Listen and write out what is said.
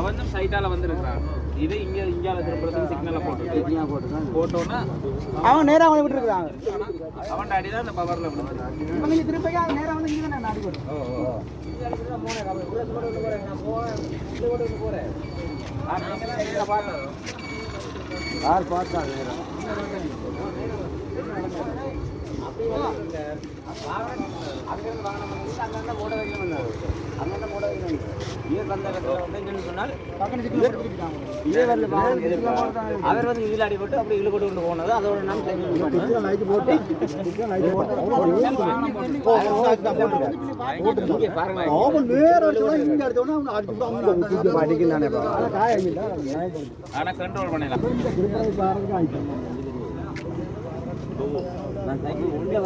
அவன் சைட்டால வந்திருக்கிறான் இது இங்க இங்கால திருப்பறதுக்கு சிக்னல்ல போட்டு போட்டோன்னா அவன் நேரா அவனை விட்டுருக்காங்க அவன் அடி தான் இந்த பவர்ல விடுது இப்போ நீங்க திருப்பி நேரா வந்து இங்கே தான் நாடி போட்டு ஓ ஓ யார் பார்த்தா நேரம் அவர் வந்து இதில் அடிபட்டு அப்படி இழுபட்டு கொண்டு போனது அதோட நான் போட்டு இங்கே பாருங்க அவன் அவர் வந்து இதில் அடிபட்டு அப்படி இழு கொண்டு கொண்டு போனது அதோட நாம் ஆனா கண்ட்ரோல் பண்ணலாம் நான் உள்ள